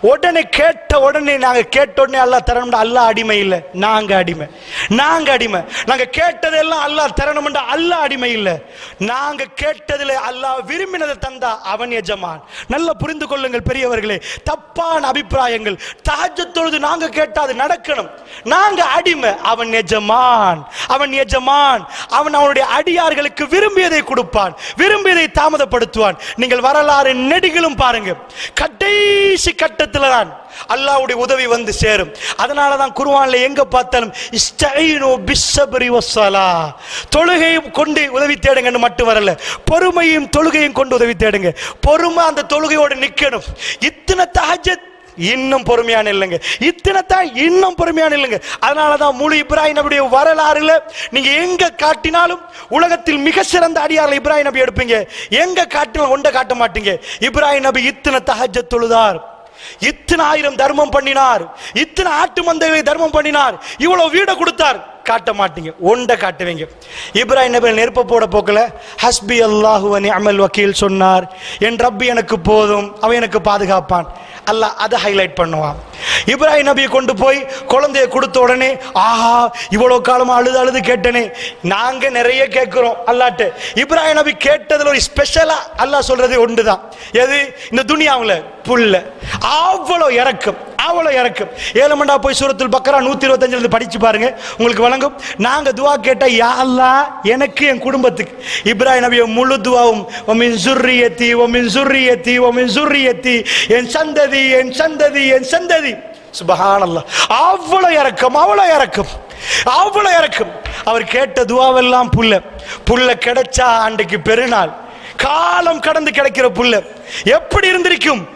உடனே கேட்ட உடனே நாங்க கேட்ட உடனே அல்லாஹ் தரணும்டா அல்லா அடிமை இல்லை. நாங்க அடிமை. நாங்க அடிமை. நாங்க கேட்டதெல்லாம் அல்லாஹ் தரணும்டா அல்லா அடிமை இல்லை. நாங்க கேட்டதுல அல்லாஹ் விரும்பினதை தந்தா அவன் எஜமான். நல்லா புரிந்து கொள்ளுங்கள் பெரியவர்களே தப்பான அபிப்பிராயங்கள். தஹஜ்ஜத் தொழுது நாங்க கேட்டா அது நடக்கணும். நாங்க அடிமை. அவன் எஜமான். அவன் எஜமான். அவன் அவனுடைய அடியார்களுக்கு விரும்பியதை கொடுப்பான். விரும்பியதை தாமதப்படுத்துவான். நீங்கள் வரலாறு நெடுகிலும் பாருங்க. கடைசி கட்டத்தில் தான் அல்லாவுடைய உதவி வந்து சேரும். அதனால தான் குருவான்ல எங்க பார்த்தாலும் இஸ்தஈனு பிஸ்ஸப்ரி வஸ்ஸலா. தொழுகையும் கொண்டு உதவி தேடுங்கன்னு மட்டும் வரல பொறுமையும் தொழுகையும் கொண்டு உதவி தேடுங்க. பொறுமை அந்த தொழுகையோடு நிக்கணும். இத்தனை தஹஜ்ஜத் இன்னும் பொறுமையான இல்லைங்க இத்தனை தான் இன்னும் பொறுமையான இல்லைங்க அதனால தான் முழு இப்ராஹிம் நபியுடைய வரலாறுல நீங்க எங்க காட்டினாலும் உலகத்தில் மிக சிறந்த அடியார்கள் இப்ராஹிம் நபி எடுப்பீங்க. எங்க காட்டினாலும் ஒன்றை காட்ட மாட்டீங்க. இப்ராஹிம் நபி இத்தனை தகஜ தொழுதார். இத்தனை ஆயிரம் தர்மம் பண்ணினார். இத்தனை ஆட்டு மந்தைகளை தர்மம் பண்ணினார். இவ்வளவு வீடை கொடுத்தார். காட்ட மாட்டீங்க. ஒன்றை காட்டுவீங்க. இப்ராஹிம் நபி நெருப்ப போட போக்கல. ஹஸ்பி அல்லாஹு அமல் வக்கீல் சொன்னார். என் ரப்பி எனக்கு போதும். அவன் எனக்கு பாதுகாப்பான். அல்லாஹ் அதை ஹைலைட் பண்ணுவான். இப்ராஹிம் நபியை கொண்டு போய் குழந்தைய கொடுத்த உடனே ஆஹா இவ்வளோ காலமா அழுது அழுது கேட்டனே. நாங்க நிறைய கேட்குறோம் அல்லாட்டு. இப்ராஹிம் நபி கேட்டதில் ஒரு ஸ்பெஷலா அல்லாஹ் சொல்கிறது ஒன்று தான் எது? இந்த துனியாவுல புல்ல. அவ்வளோ இறக்கும் அவ்வளோ இறக்கும். ஏழு மண்டா போய் சூரத்தில் பக்கரா நூத்தி இருபத்தஞ்சிலிருந்து படித்து படிச்சு பாருங்க உங்களுக்கு வழங்கும். நாங்கள் துவா கேட்டால் யா எனக்கு என் குடும்பத்துக்கு. இப்ராஹிம் நபிய முழு துவாவும் ஒமின் சுர்ரியத்தி ஒமின் சுர்ரியத்தி ஒமின் சுர்ரியத்தி. என் சந்ததி என் சந்ததி என் சந்ததி. சுபகானல்ல அவ்வளோ இறக்கம் அவ்வளோ இறக்கம் அவ்வளோ இறக்கம். அவர் கேட்ட துவாவெல்லாம் புல்ல. புல்ல கிடைச்சா அன்றைக்கு பெருநாள். காலம் கடந்து கிடைக்கிற புல்ல. எப்படி இருந்திருக்கும்?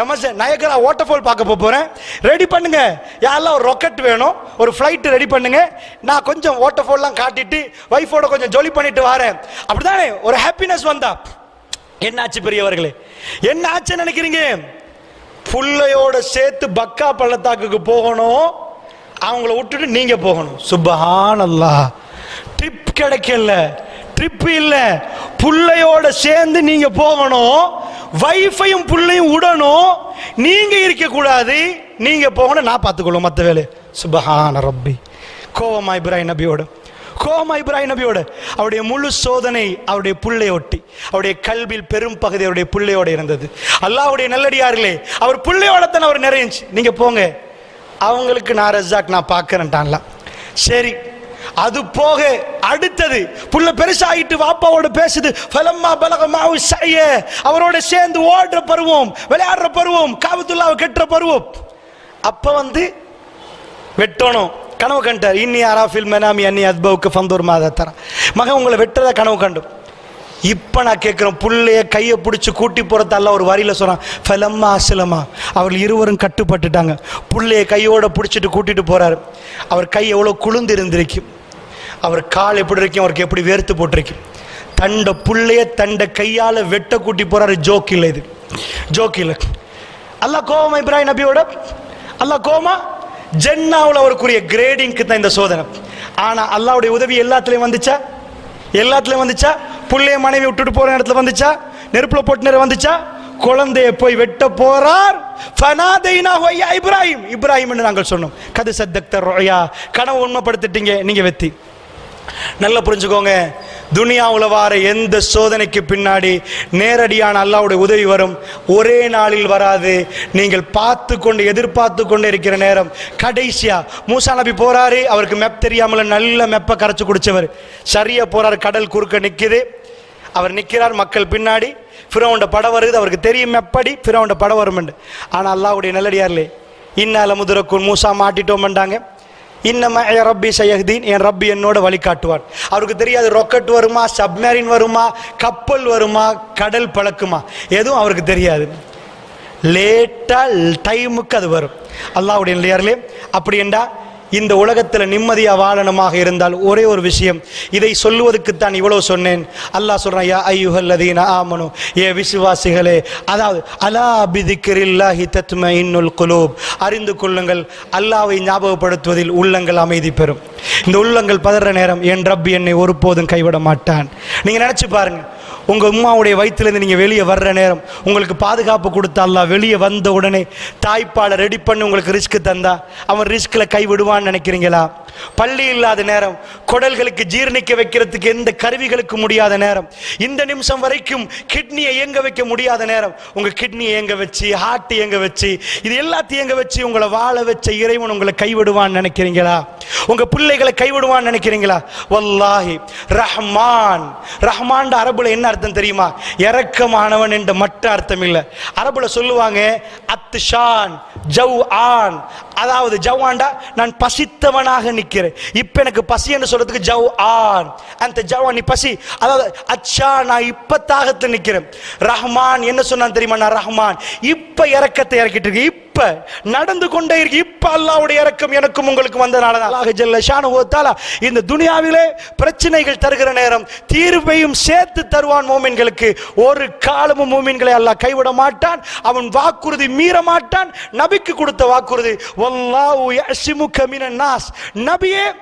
எமர்ஜெ நயகரா வாட்டர்ஃபால் பார்க்க போகிறேன் ரெடி பண்ணுங்க. யாரெல்லாம் ஒரு ராக்கெட் வேணும் ஒரு ஃப்ளைட்டு ரெடி பண்ணுங்க. நான் கொஞ்சம் வாட்டர்ஃபால்லாம் காட்டிட்டு ஒய்ஃபோட கொஞ்சம் ஜொலி பண்ணிட்டு வரேன். அப்படிதானே ஒரு ஹாப்பினஸ் வந்தா. என்னாச்சு பெரியவர்களே? என்ன ஆச்சுன்னு நினைக்கிறீங்க? புள்ளையோட சேர்த்து பக்கா பள்ளத்தாக்குக்கு போகணும். அவங்கள விட்டுட்டு நீங்க போகணும். சுபஹானல்லாஹ் ட்ரிப் கிடைக்கல. ட்ரிப் இல்ல. புள்ளையோட சேர்ந்து நீங்க போகணும். வைஃபையும் புள்ளையும் உடணும். நீங்க இருக்க கூடாது. நீங்க போகணும். நான் பார்த்துக்கொள்ளும் மற்ற வேலை. சுபஹான ரப்பி. கோவமா இப்ராஹிம் நபியோட. கோமா இப்ராஹிம் நபியோட. அவருடைய முழு சோதனை அவருடைய புள்ளையொட்டி அவருடைய கல்வியில் பெரும் பகுதி அவருடைய பிள்ளையோட இருந்தது. அல்லாவுடைய நல்லடியார்களே அவர் புள்ளையோட தான் அவர் நிறைஞ்சு நீங்க போங்க. அவங்களுக்கு நான் ரஜாக் நான் பார்க்குறேன்ட்டான்லாம். சரி அது போக அடுத்தது புள்ள பெருசாகிட்டு வாப்பாவோட பேசுது ஃபலம்மா பலகமாவு செய்ய அவரோட சேர்ந்து ஓடுற பருவம் விளையாடுற பருவம் காபத்துல்லாவை கெட்டுற பருவம். அப்போ வந்து வெட்டணும். கனவு கண்டார். இன்னி ஆராஃபில் மெனாமி அன்னி அத்பவுக்கு ஃபந்தோர் மாதா தரா. மகன் உங்களை வெட்டுறத கனவு கண்டும். இப்போ நான் கேட்குறேன் புள்ளைய கையை பிடிச்சி கூட்டி போகிறத ஒரு வரியில் சொல்கிறான் ஃபலம்மா அசலமா அவர்கள் இருவரும் கட்டுப்பட்டுட்டாங்க. புள்ளைய கையோட பிடிச்சிட்டு கூட்டிட்டு போகிறாரு அவர் கை எவ்வளோ குளிர்ந்து இருந்திருக்கும். அவர் கால் எப்படி இருக்கும் அவருக்கு எப்படி வேர்த்து போட்டிருக்கு. தண்ட புள்ளைய தண்ட கையால் வெட்ட கூட்டி போறாரு ஜோக் இல்லை இது. ஜோக் இல்லை அல்லாஹ் கோவமா இப்ராஹிம் நபியோட? அல்லாஹ் கோமா ஜென்னாவில் அவருக்குரிய கிரேடிங்க்கு தான் இந்த சோதனை. ஆனா அல்லாவுடைய உதவி எல்லாத்துலயும் வந்துச்சா? எல்லாத்துலயும் வந்துச்சா? புள்ளைய மனைவி விட்டுட்டு போற இடத்துல வந்துச்சா? நெருப்புல போட்டு நேரம் வந்துச்சா? குழந்தைய போய் வெட்ட போறார். ஃபனாதைனா இப்ராஹிம். நாங்கள் சொன்னோம். கது சத்தக்தர் ரொயா. கனவு உண்மைப்படுத்திட்டீங்க நீங்க வெத்தி. நல்லா புரிஞ்சுக்கோங்க. துனியாவுல வார எந்த சோதனைக்கு பின்னாடி நேரடியான அல்லாவுடைய உதவி வரும்? ஒரே நாளில் வராது. நீங்கள் பார்த்து கொண்டு எதிர்பார்த்து கொண்டு இருக்கிற நேரம். கடைசியா மூசா நபி போறாரு அவருக்கு மெப் தெரியாமல நல்ல மெப்ப கரைச்சு குடிச்சவர். சரியா போறாரு கடல் குறுக்க நிற்கிது அவர் நிற்கிறார் மக்கள் பின்னாடி. ஃபிரௌண்ட படம் வருது அவருக்கு தெரியும் எப்படி ஃபிரௌண்ட படம் வருமெண்டு. ஆனால் அல்லாவுடைய நல்லடியார்லே இன்னால முதுரக்குன் மூசா மாட்டிட்டோம்ண்டாங்க இன்னம என் ரப்பி சையஹ்தீன் என் ரப்பி என்னோட வழிகாட்டுவார். அவருக்கு தெரியாது ராக்கெட் வருமா சப்மேரின் வருமா கப்பல் வருமா கடல் பழக்குமா. எதுவும் அவருக்கு தெரியாது. லேட்டாக டைமுக்கு அது வரும். அல்லாவுடைய நிலையாரிலே அப்படி என்றா இந்த உலகத்தில் நிம்மதியாக வாழணுமாக இருந்தால் ஒரே ஒரு விஷயம். இதை சொல்லுவதற்குத்தான் இவ்வளோ சொன்னேன். அல்லாஹ் சொல்கிறான் யா ஐயுஹல்லதீன ஆமனு ஏ விசுவாசிகளே அதாவது அலா பிதிக்கிரில்லாஹி தத்ம இன்னுல் குலூப். அறிந்து கொள்ளுங்கள் அல்லாவை ஞாபகப்படுத்துவதில் உள்ளங்கள் அமைதி பெறும். இந்த உள்ளங்கள் பதற நேரம் என் ரப் என்னை ஒருபோதும் கைவிட மாட்டான். நீங்கள் நினச்சி பாருங்கள் உங்கள் உம்மாவுடைய வயிற்றுலேருந்து நீங்கள் வெளியே வர்ற நேரம் உங்களுக்கு பாதுகாப்பு கொடுத்தாலாம் வெளியே வந்த உடனே தாய்ப்பாலை ரெடி பண்ணி உங்களுக்கு ரிஸ்க் தந்தா அவன் ரிஸ்கில் கைவிடுவான்னு நினைக்கிறீங்களா? பள்ளி இல்லாத நேரம் குடல்களுக்கு ஜீரணிக்க வைக்கிறதுக்கு எந்த கருவிகளுக்கு முடியாத நேரம் இந்த நிமிஷம் வரைக்கும் கிட்னியை இயங்க வைக்க முடியாத நேரம் உங்கள் கிட்னி இயங்க வச்சு ஹார்ட் இயங்க வச்சு இது எல்லாத்தையும் இயங்க வச்சு உங்களை வாழ வச்ச இறைவன் உங்களை கைவிடுவான்னு நினைக்கிறீங்களா? உங்க பிள்ளைகளை கைவிடுவான்னு நினைக்கிறீங்களா? வல்லாஹி ரஹ்மான். ரஹ்மான் அரபுல என்ன அர்த்தம் தெரியுமா? இறக்கமானவன் என்ற மட்டும் அர்த்தம் இல்லை. அரபுல சொல்லுவாங்க அத்துஷான் ஜவ் ஆன் அதாவது ஜவ்வாண்டா நான் பசித்தவனாக நிற்கிறேன் இப்போ எனக்கு பசி என்று சொல்றதுக்கு ஜவ் ஆன் அந்த ஜவான் நீ பசி. அதாவது அச்சா நான் இப்போ தாகத்து நிற்கிறேன் ரஹ்மான் என்ன சொன்னான் தெரியுமா? நான் ரஹ்மான். இப்போ இறக்கத்தை இறக்கிட்டு இருக்கு நடந்து கொண்டே இருக்கு. இப்ப அல்லாவுடைய இறக்கம் எனக்கும் உங்களுக்கு வந்தனால அல்லாஹ் ஜல்ல ஓத்தாலா இந்த துனியாவிலே பிரச்சனைகள் தருகிற நேரம் தீர்வையும் சேர்த்து தருவான் மோமின்களுக்கு. ஒரு காலமும் மோமின்களை அல்லாஹ் கைவிட மாட்டான். அவன் வாக்குறுதி மீற மாட்டான். நபிக்கு கொடுத்த வாக்குறுதி வல்லாஹு யஸ்முக மினன் நாஸ். நபியே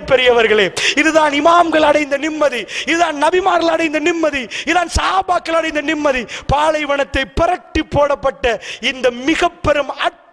பெரியவர்களே இதுதான் இமாம்கள் அடைந்த நிம்மதி. இதுதான் நபிமார்கள் அடைந்த நிம்மதி. இதுதான் சாபாக்கள் அடைந்த நிம்மதி. பாலைவனத்தை புரட்டி போடப்பட்ட இந்த மிக பெரும்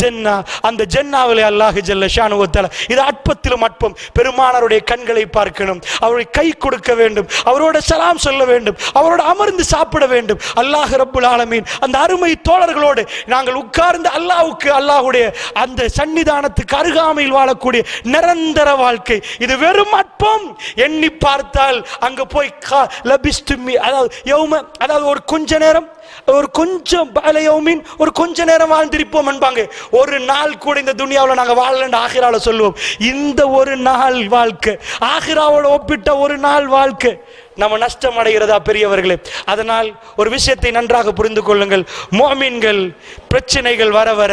ஜென்னா அந்த ஜென்னாவிலே அல்லாஹு ஜல்ல ஷானுவ இது அற்பத்திலும் அற்பம். பெருமானாருடைய கண்களை பார்க்கணும். அவருடைய கை கொடுக்க வேண்டும். அவரோட சலாம் சொல்ல வேண்டும். அவரோட அமர்ந்து சாப்பிட வேண்டும். அல்லாஹ் ரப்புல் ஆலமீன் அந்த அருமை தோழர்களோடு நாங்கள் உட்கார்ந்து அல்லாஹுக்கு அல்லாஹுடைய அந்த சன்னிதானத்துக்கு அருகாமையில் வாழக்கூடிய நிரந்தர வாழ்க்கை. இது வெறும் அற்பம். எண்ணி பார்த்தால் அங்க போய் அதாவது யௌம அதாவது ஒரு கொஞ்ச நேரம் ஒரு கொஞ்சம் ஒரு கொஞ்ச நேரம் வாழ்ந்திருப்போம் என்பாங்க. ஒரு நாள் கூட இந்த துனியாவில் நாங்கள் வாழலன்னு ஆகிரால சொல்லுவோம். இந்த ஒரு நாள் வாழ்க்கை ஆகிராவோட ஒப்பிட்ட ஒரு நாள் வாழ்க்கை நம்ம நஷ்டம் அடைகிறதா பெரியவர்களே? அதனால் ஒரு விஷயத்தை நன்றாக புரிந்து கொள்ளுங்கள். மோமீன்கள் பிரச்சனைகள் வர வர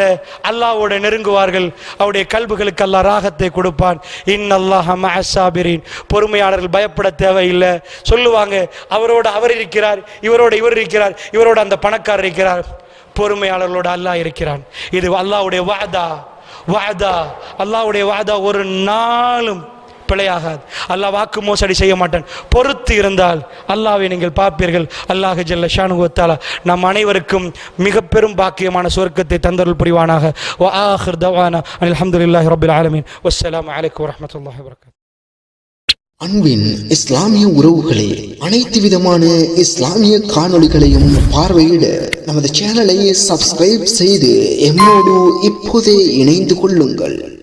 அல்லாவோட நெருங்குவார்கள். அவருடைய கல்புகளுக்கு அல்லா ராகத்தை கொடுப்பான். இன் அல்லாஹ் மஹசாபிரின் பொறுமையாளர்கள் பயப்பட தேவையில்லை. சொல்லுவாங்க அவரோட அவர் இருக்கிறார் இவரோட இவர் இருக்கிறார் இவரோட அந்த பணக்காரர் இருக்கிறார். பொறுமையாளர்களோட அல்லாஹ் இருக்கிறான். இது அல்லாவுடைய வாதா வாதா அல்லாஹ்வுடைய வாதா ஒரு நாளும் பிழையாகாது. அல்லாஹ் வாக்கு மோசடி செய்ய மாட்டான். பொறுத்து இருந்தால் அல்லாவை நீங்கள் பார்ப்பீர்கள். அல்லாஹ் ஜல்ல ஷானுவத்தாலா நம் அனைவருக்கும் மிக பெரும் பாக்கியமான சுவர்க்கத்தை தந்தருள் புரிவானாக. வ ஆஹிர் தவானா. அல்ஹம்துலில்லாஹி ரப்பில் ஆலமீன். வஸ்ஸலாமு அன்பின் இஸ்லாமிய உறவுகளே அனைத்து விதமான இஸ்லாமிய காணொளிகளையும் பார்வையிட நமது சேனலை சப்ஸ்கிரைப் செய்து எம்மோடு இப்போதே இணைந்து கொள்ளுங்கள்.